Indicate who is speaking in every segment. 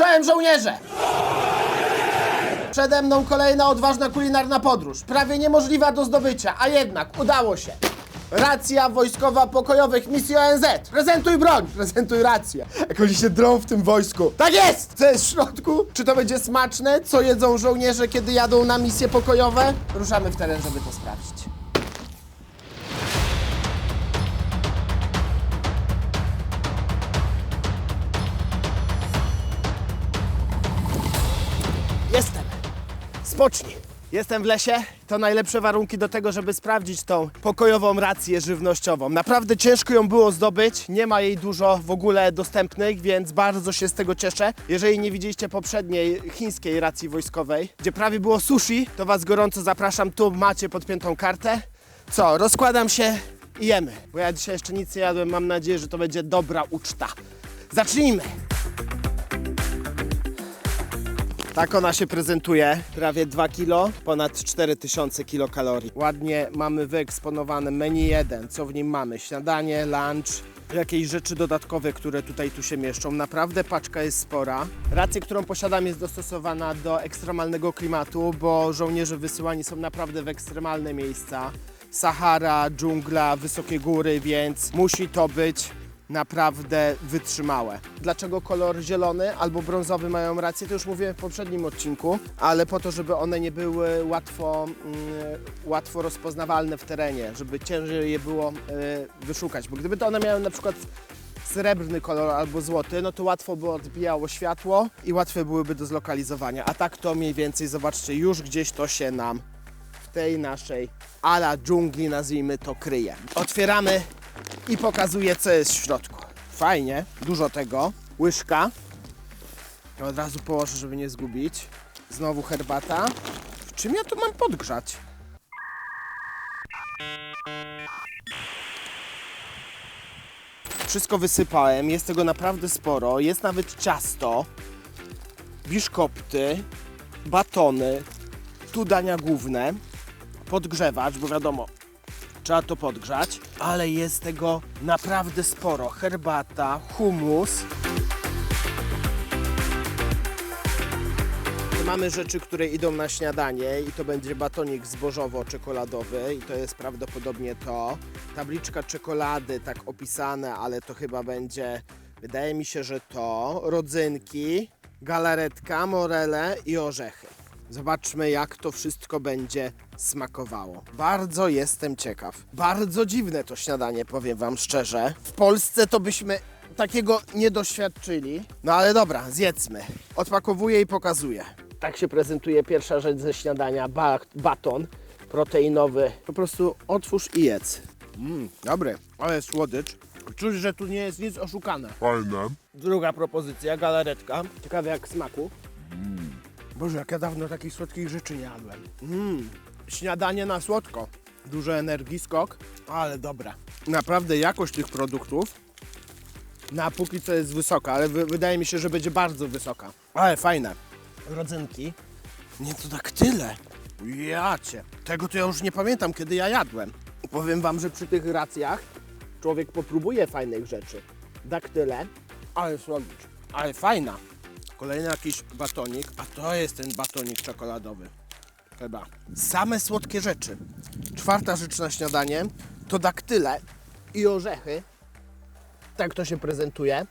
Speaker 1: Czołem żołnierze! Przede mną kolejna odważna kulinarna podróż. Prawie niemożliwa do zdobycia, a jednak udało się. Racja wojskowa pokojowych misji ONZ. Prezentuj broń, prezentuj rację. Jak oni się drą w tym wojsku. Tak jest! Co jest w środku? Czy to będzie smaczne? Co jedzą żołnierze, kiedy jadą na misje pokojowe? Ruszamy w teren, żeby to sprawdzić. Jestem. Spocznij. Jestem w lesie. To najlepsze warunki do tego, żeby sprawdzić tą pokojową rację żywnościową. Naprawdę ciężko ją było zdobyć. Nie ma jej dużo w ogóle dostępnych, więc bardzo się z tego cieszę. Jeżeli nie widzieliście poprzedniej chińskiej racji wojskowej, gdzie prawie było sushi, to Was gorąco zapraszam. Tu macie podpiętą kartę. Co, rozkładam się i jemy. Bo ja dzisiaj jeszcze nic nie jadłem. Mam nadzieję, że to będzie dobra uczta. Zacznijmy! Tak ona się prezentuje. Prawie 2 kg, ponad 4000 kilokalorii. Ładnie mamy wyeksponowane menu 1. Co w nim mamy? Śniadanie, lunch, jakieś rzeczy dodatkowe, które tutaj tu się mieszczą. Naprawdę paczka jest spora. Racja, którą posiadam jest dostosowana do ekstremalnego klimatu, bo żołnierze wysyłani są naprawdę w ekstremalne miejsca. Sahara, dżungla, wysokie góry, więc musi to być naprawdę wytrzymałe. Dlaczego kolor zielony albo brązowy mają rację, to już mówiłem w poprzednim odcinku, ale po to, żeby one nie były łatwo, mm, łatwo rozpoznawalne w terenie, żeby ciężej je było y, wyszukać, bo gdyby to one miały na przykład srebrny kolor albo złoty, no to łatwo by odbijało światło i łatwe byłyby do zlokalizowania, a tak to mniej więcej, zobaczcie, już gdzieś to się nam w tej naszej ala dżungli, nazwijmy to, kryje. Otwieramy i pokazuje, co jest w środku. Fajnie, dużo tego. Łyżka. Od razu położę, żeby nie zgubić. Znowu herbata. Czym ja to mam podgrzać? Wszystko wysypałem, jest tego naprawdę sporo. Jest nawet ciasto, biszkopty, batony, tu dania główne, podgrzewacz, bo wiadomo, trzeba to podgrzać, ale jest tego naprawdę sporo. Herbata, humus. Mamy rzeczy, które idą na śniadanie i to będzie batonik zbożowo-czekoladowy i to jest prawdopodobnie to. Tabliczka czekolady, tak opisane, ale to chyba będzie, wydaje mi się, że to. Rodzynki, galaretka, morele i orzechy. Zobaczmy, jak to wszystko będzie smakowało. Bardzo jestem ciekaw. Bardzo dziwne to śniadanie, powiem Wam szczerze. W Polsce to byśmy takiego nie doświadczyli. No ale dobra, zjedzmy. Odpakowuję i pokazuję. Tak się prezentuje pierwsza rzecz ze śniadania. Ba baton proteinowy. Po prostu otwórz i jedz. Mmm, dobry, ale słodycz. Czuć, że tu nie jest nic oszukane.
Speaker 2: Fajne.
Speaker 1: Druga propozycja, galaretka. Ciekawe jak smaku. Boże, jak ja dawno takich słodkich rzeczy nie jadłem. Mm. Śniadanie na słodko. Dużo energii, skok, ale dobra. Naprawdę jakość tych produktów na póki co jest wysoka, ale wy, wydaje mi się, że będzie bardzo wysoka. Ale fajne. Rodzynki. Nie, to tak tyle. Jacie. Tego to ja już nie pamiętam, kiedy ja jadłem. Powiem wam, że przy tych racjach człowiek popróbuje fajnych rzeczy. Daktyle, ale słodycz, ale fajna. Kolejny jakiś batonik, a to jest ten batonik czekoladowy. Chyba. Same słodkie rzeczy. Czwarta rzecz na śniadanie to daktyle i orzechy. Tak to się prezentuje.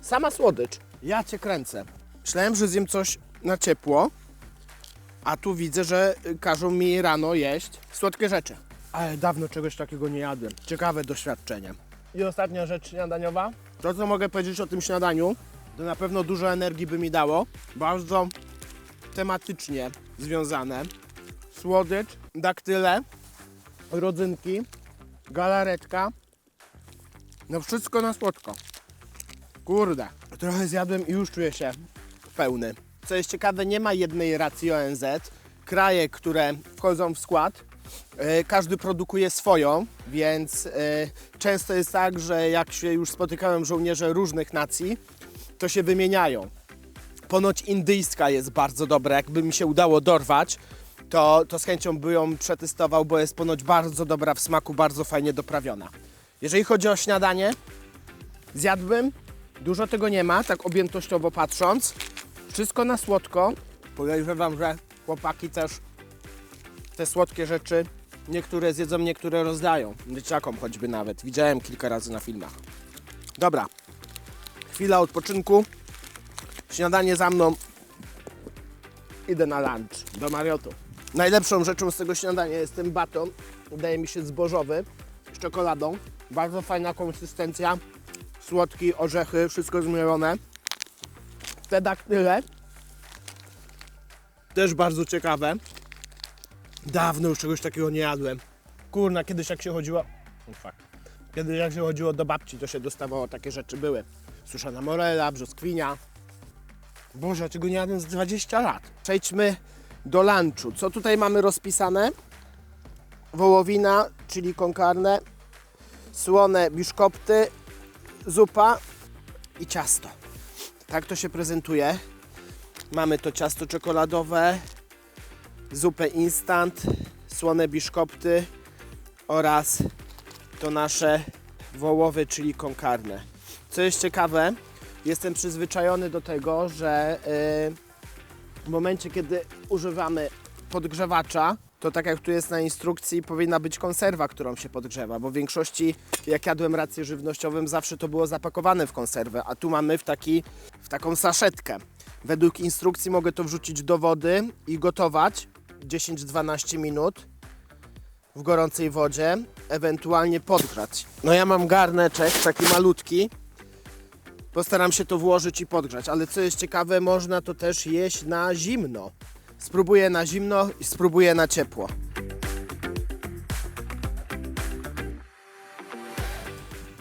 Speaker 1: Sama słodycz. Ja cię kręcę. Myślałem, że zjem coś na ciepło, a tu widzę, że każą mi rano jeść słodkie rzeczy. Ale dawno czegoś takiego nie jadłem. Ciekawe doświadczenie. I ostatnia rzecz śniadaniowa. To, co mogę powiedzieć o tym śniadaniu, to na pewno dużo energii by mi dało. Bardzo tematycznie związane. Słodycz, daktyle, rodzynki, galaretka. No wszystko na słodko. Kurde, trochę zjadłem i już czuję się pełny. Co jest ciekawe, nie ma jednej racji ONZ. Kraje, które wchodzą w skład, e, każdy produkuje swoją, więc e, często jest tak, że jak się już spotykałem żołnierze różnych nacji, to się wymieniają. Ponoć indyjska jest bardzo dobra, jakby mi się udało dorwać, to, to z chęcią by ją przetestował, bo jest ponoć bardzo dobra w smaku, bardzo fajnie doprawiona. Jeżeli chodzi o śniadanie, zjadłbym, dużo tego nie ma, tak objętościowo patrząc, Wszystko na słodko. Podejrzewam, że chłopaki też te słodkie rzeczy niektóre zjedzą, niektóre rozdają. Dzieciakom choćby nawet. Widziałem kilka razy na filmach. Dobra. Chwila odpoczynku. Śniadanie za mną. Idę na lunch do Mariotu. Najlepszą rzeczą z tego śniadania jest ten baton. Wydaje mi się zbożowy z czekoladą. Bardzo fajna konsystencja. Słodki, orzechy, wszystko zmielone. Te daktyle też bardzo ciekawe. Dawno już czegoś takiego nie jadłem. Kurna, kiedyś jak się chodziło... Oh, fuck. Kiedyś jak się chodziło do babci, to się dostawało takie rzeczy były. Suszona morela, brzoskwinia. Boże, czego nie jadłem z 20 lat. Przejdźmy do lunchu. Co tutaj mamy rozpisane? Wołowina, czyli konkarne, słone biszkopty, zupa i ciasto. Tak to się prezentuje. Mamy to ciasto czekoladowe, zupę instant, słone biszkopty oraz to nasze wołowe, czyli konkarne. Co jest ciekawe, jestem przyzwyczajony do tego, że yy, w momencie, kiedy używamy podgrzewacza, to tak jak tu jest na instrukcji, powinna być konserwa, którą się podgrzewa, bo w większości, jak jadłem rację żywnościowym, zawsze to było zapakowane w konserwę, a tu mamy w, taki, w taką saszetkę. Według instrukcji mogę to wrzucić do wody i gotować 10-12 minut w gorącej wodzie, ewentualnie podgrzać. No ja mam garneczek, taki malutki, Postaram się to włożyć i podgrzać, ale co jest ciekawe, można to też jeść na zimno. Spróbuję na zimno i spróbuję na ciepło.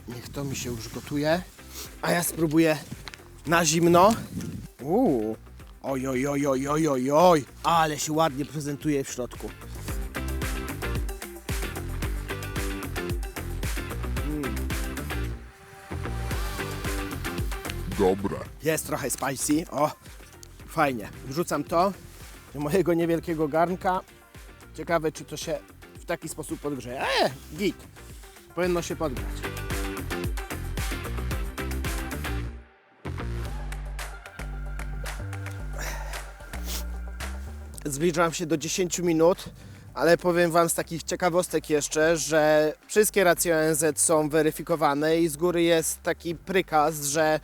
Speaker 1: Niech to mi się już gotuje, a ja spróbuję na zimno. Uuu, oj, oj, oj, oj, oj, oj, oj, ale się ładnie prezentuje w środku.
Speaker 2: Dobre.
Speaker 1: Jest trochę spicy. O, fajnie. Wrzucam to do mojego niewielkiego garnka. Ciekawe, czy to się w taki sposób podgrzeje. Eee, git. Powinno się podgrzać. Zbliżam się do 10 minut, ale powiem Wam z takich ciekawostek jeszcze, że wszystkie racje ONZ są weryfikowane i z góry jest taki prykaz, że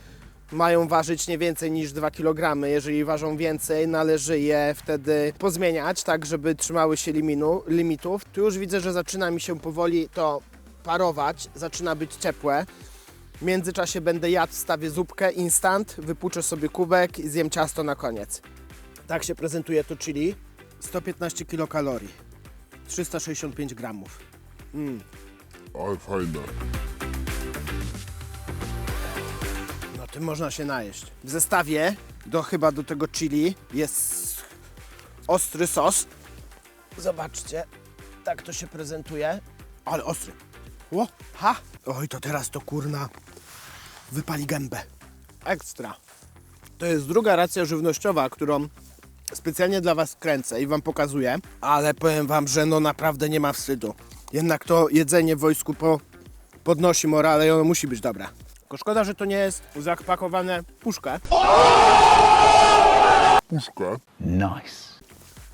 Speaker 1: mają ważyć nie więcej niż 2 kg. Jeżeli ważą więcej, należy je wtedy pozmieniać, tak żeby trzymały się liminu, limitów. Tu już widzę, że zaczyna mi się powoli to parować, zaczyna być ciepłe. W międzyczasie będę jadł, wstawię zupkę instant, wypuczę sobie kubek i zjem ciasto na koniec. Tak się prezentuje to chili. 115 kilokalorii, 365 gramów.
Speaker 2: Ale fajne.
Speaker 1: Tym można się najeść. W zestawie do chyba do tego chili jest ostry sos. Zobaczcie, tak to się prezentuje. Ale ostry. O, ha! Oj, to teraz to kurna wypali gębę. Ekstra. To jest druga racja żywnościowa, którą specjalnie dla Was kręcę i Wam pokazuję, ale powiem Wam, że no naprawdę nie ma wstydu. Jednak to jedzenie w wojsku po, podnosi morale i ono musi być dobre. Tylko szkoda, że to nie jest zapakowane puszkę,
Speaker 2: Puszkę.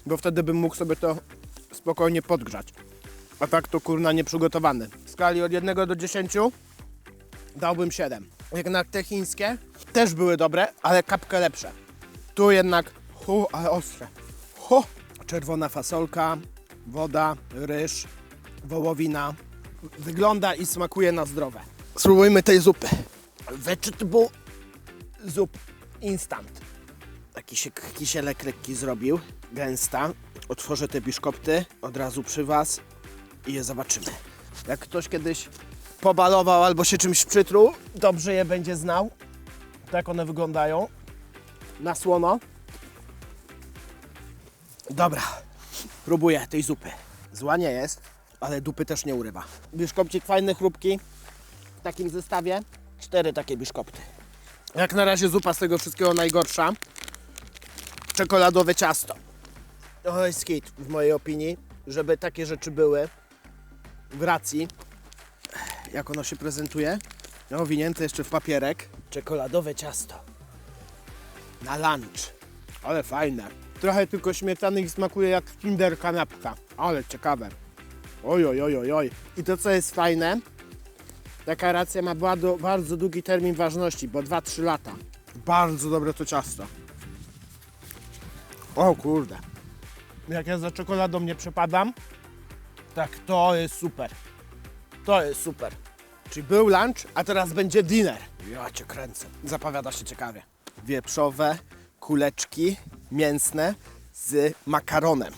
Speaker 1: bo wtedy bym mógł sobie to spokojnie podgrzać. A tak to kurna nieprzygotowany. W skali od 1 do 10 dałbym 7. Jednak te chińskie też były dobre, ale kapkę lepsze. Tu jednak, hu, ale ostre. Ho! Czerwona fasolka, woda, ryż, wołowina. Wygląda i smakuje na zdrowe. Spróbujmy tej zupy. Vegetable zup instant. Taki się kisielek lekki zrobił, gęsta. Otworzę te biszkopty od razu przy Was i je zobaczymy. Jak ktoś kiedyś pobalował albo się czymś przytruł, dobrze je będzie znał. Tak one wyglądają. Na słono. Dobra, próbuję tej zupy. Zła nie jest, ale dupy też nie urywa. Biszkopcik fajny, chrupki. W takim zestawie cztery takie biszkopty. Jak na razie zupa z tego wszystkiego najgorsza. Czekoladowe ciasto. To jest hit w mojej opinii, żeby takie rzeczy były w racji. Jak ono się prezentuje? Owinięte jeszcze w papierek. Czekoladowe ciasto. Na lunch. Ale fajne. Trochę tylko śmietany i smakuje jak kinder kanapka. Ale ciekawe. Oj, oj, oj, oj, oj. I to co jest fajne, taka racja ma bardzo, bardzo długi termin ważności, bo 2-3 lata. Bardzo dobre to ciasto. O kurde. Jak ja za czekoladą nie przepadam, tak to jest super. To jest super. Czyli był lunch, a teraz będzie dinner. Ja cię kręcę. Zapowiada się ciekawie. Wieprzowe kuleczki mięsne z makaronem.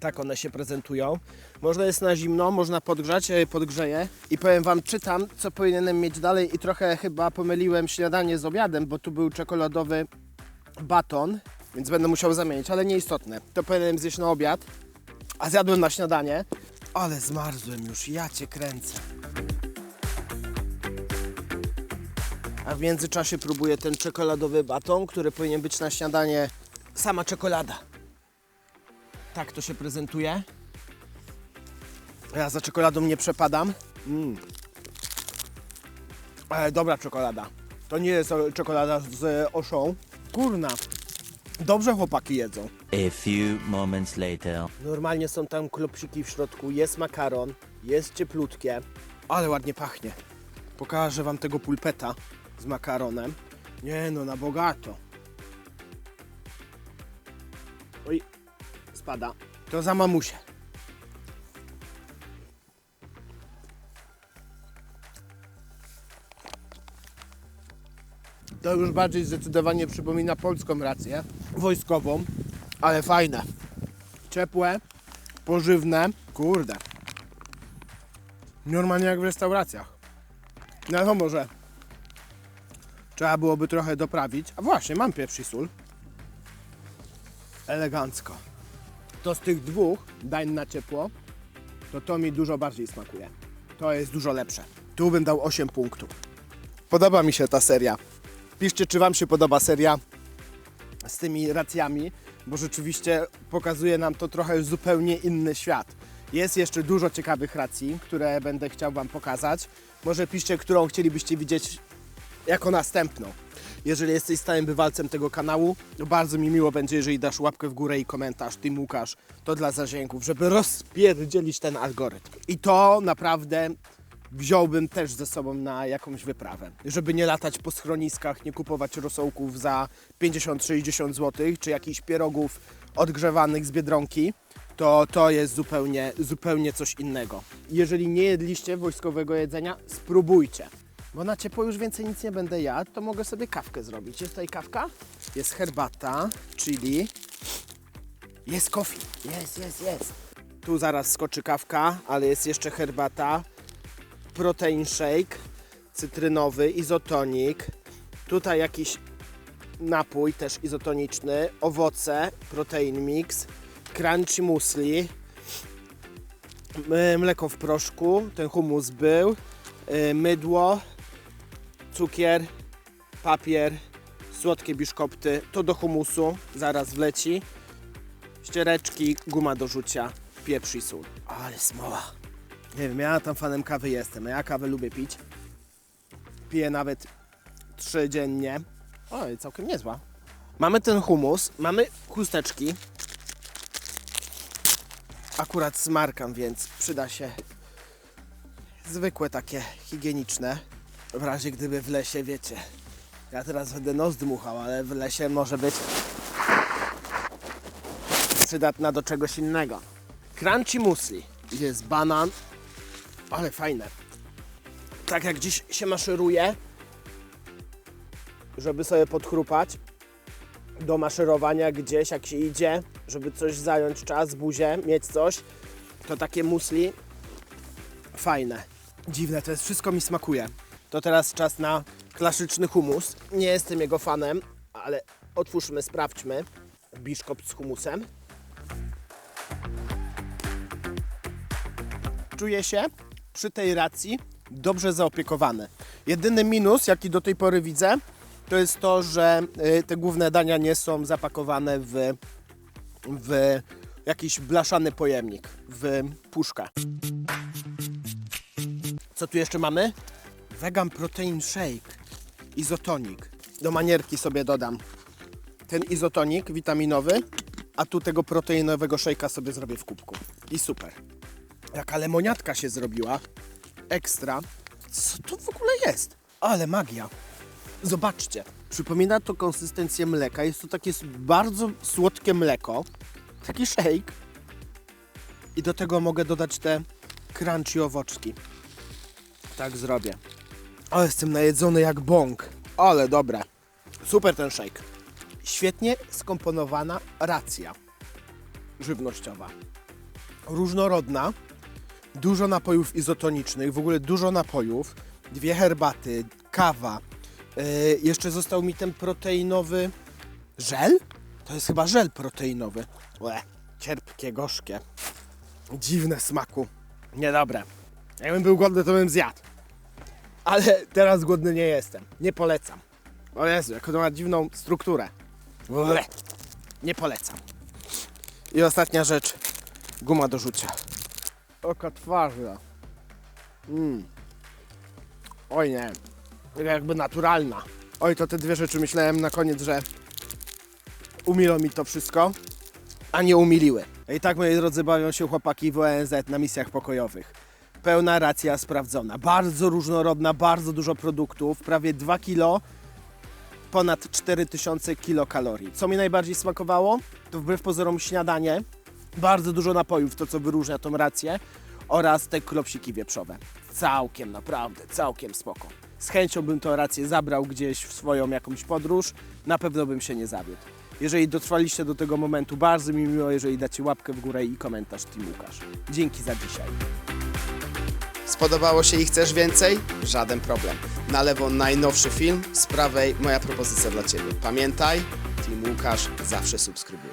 Speaker 1: Tak one się prezentują. Można jest na zimno, można podgrzać, je podgrzeję i powiem Wam, czytam, co powinienem mieć dalej i trochę chyba pomyliłem śniadanie z obiadem, bo tu był czekoladowy baton, więc będę musiał zamienić, ale nieistotne. To powinienem zjeść na obiad, a zjadłem na śniadanie, ale zmarzłem już, ja Cię kręcę. A w międzyczasie próbuję ten czekoladowy baton, który powinien być na śniadanie sama czekolada. Tak to się prezentuje. Ja za czekoladą nie przepadam. Mm. Ale dobra czekolada. To nie jest o- czekolada z oszą. Kurna. Dobrze chłopaki jedzą.
Speaker 3: A few moments later.
Speaker 1: Normalnie są tam klopsiki w środku, jest makaron, jest cieplutkie, ale ładnie pachnie. Pokażę Wam tego pulpeta z makaronem. Nie no, na bogato. Oj, spada. To za mamusię. To już bardziej zdecydowanie przypomina polską rację wojskową, ale fajne ciepłe, pożywne. Kurde. Normalnie jak w restauracjach. No wiadomo, że trzeba byłoby trochę doprawić. A właśnie, mam pierwszy sól. Elegancko. To z tych dwóch dań na ciepło, to to mi dużo bardziej smakuje. To jest dużo lepsze. Tu bym dał 8 punktów. Podoba mi się ta seria. Piszcie, czy Wam się podoba seria z tymi racjami, bo rzeczywiście pokazuje nam to trochę zupełnie inny świat. Jest jeszcze dużo ciekawych racji, które będę chciał Wam pokazać. Może piszcie, którą chcielibyście widzieć jako następną. Jeżeli jesteś stałym bywalcem tego kanału, bardzo mi miło będzie, jeżeli dasz łapkę w górę i komentarz, Ty Łukasz, to dla zasięgów, żeby rozpierdzielić ten algorytm. I to naprawdę wziąłbym też ze sobą na jakąś wyprawę. Żeby nie latać po schroniskach, nie kupować rosołków za 50-60 zł, czy jakichś pierogów odgrzewanych z Biedronki, to to jest zupełnie, zupełnie coś innego. Jeżeli nie jedliście wojskowego jedzenia, spróbujcie. Bo na ciepło już więcej nic nie będę jadł, to mogę sobie kawkę zrobić. Jest tutaj kawka, jest herbata, chili, jest coffee. Jest, jest, jest. Tu zaraz skoczy kawka, ale jest jeszcze herbata, protein shake, cytrynowy, izotonik. Tutaj jakiś napój też izotoniczny, owoce, protein mix, crunchy musli, m- mleko w proszku, ten humus był, y, mydło, cukier, papier, słodkie biszkopty, to do humusu, zaraz wleci, ściereczki, guma do rzucia, pieprz i sól. Ale smoła. Nie wiem, ja tam fanem kawy jestem, ja kawę lubię pić. Piję nawet trzy dziennie. Oj, całkiem niezła. Mamy ten humus, mamy chusteczki. Akurat smarkam, więc przyda się zwykłe takie higieniczne. W razie gdyby w lesie, wiecie, ja teraz będę nos dmuchał, ale w lesie może być przydatna do czegoś innego. Crunchy musli. Jest banan, ale fajne. Tak jak dziś się maszeruje, żeby sobie podchrupać do maszerowania gdzieś, jak się idzie, żeby coś zająć czas, buzię, mieć coś, to takie musli fajne. Dziwne, to jest wszystko mi smakuje. To teraz czas na klasyczny humus. Nie jestem jego fanem, ale otwórzmy, sprawdźmy. Biszkopt z humusem. Czuję się przy tej racji dobrze zaopiekowany. Jedyny minus, jaki do tej pory widzę, to jest to, że y, te główne dania nie są zapakowane w, w jakiś blaszany pojemnik, w puszkę. Co tu jeszcze mamy? Vegan Protein Shake, izotonik. Do manierki sobie dodam ten izotonik witaminowy, a tu tego proteinowego szejka sobie zrobię w kubku. I super. Jaka lemoniatka się zrobiła. Ekstra. Co to w ogóle jest? Ale magia. Zobaczcie. Przypomina to konsystencję mleka. Jest to takie bardzo słodkie mleko. Taki shake. I do tego mogę dodać te crunchy owoczki. Tak zrobię. O, jestem najedzony jak bąk. Ale dobre. Super ten shake. Świetnie skomponowana racja żywnościowa. Różnorodna. Dużo napojów izotonicznych, w ogóle dużo napojów. Dwie herbaty, kawa. Yy, jeszcze został mi ten proteinowy żel? To jest chyba żel proteinowy. Łe, cierpkie, gorzkie. Dziwne smaku. Niedobre. Jakbym był głodny, to bym zjadł. Ale teraz głodny nie jestem. Nie polecam. O Jezu, jaką to ma dziwną strukturę. Ble. Nie polecam. I ostatnia rzecz. Guma do rzucia. Oka twarzy. Mm. Oj nie. Jakby naturalna. Oj, to te dwie rzeczy myślałem na koniec, że umilą mi to wszystko, a nie umiliły. I tak, moi drodzy, bawią się chłopaki w ONZ na misjach pokojowych. Pełna racja sprawdzona. Bardzo różnorodna, bardzo dużo produktów, prawie 2 kilo, ponad 4000 kilokalorii. Co mi najbardziej smakowało? To wbrew pozorom śniadanie, bardzo dużo napojów, to co wyróżnia tą rację oraz te klopsiki wieprzowe. Całkiem, naprawdę, całkiem spoko. Z chęcią bym tą rację zabrał gdzieś w swoją jakąś podróż, na pewno bym się nie zawiódł. Jeżeli dotrwaliście do tego momentu, bardzo mi miło, jeżeli dacie łapkę w górę i komentarz Team Łukasz. Dzięki za dzisiaj.
Speaker 4: Spodobało się i chcesz więcej? Żaden problem. Na lewo najnowszy film, z prawej moja propozycja dla Ciebie. Pamiętaj, Team Łukasz zawsze subskrybuje.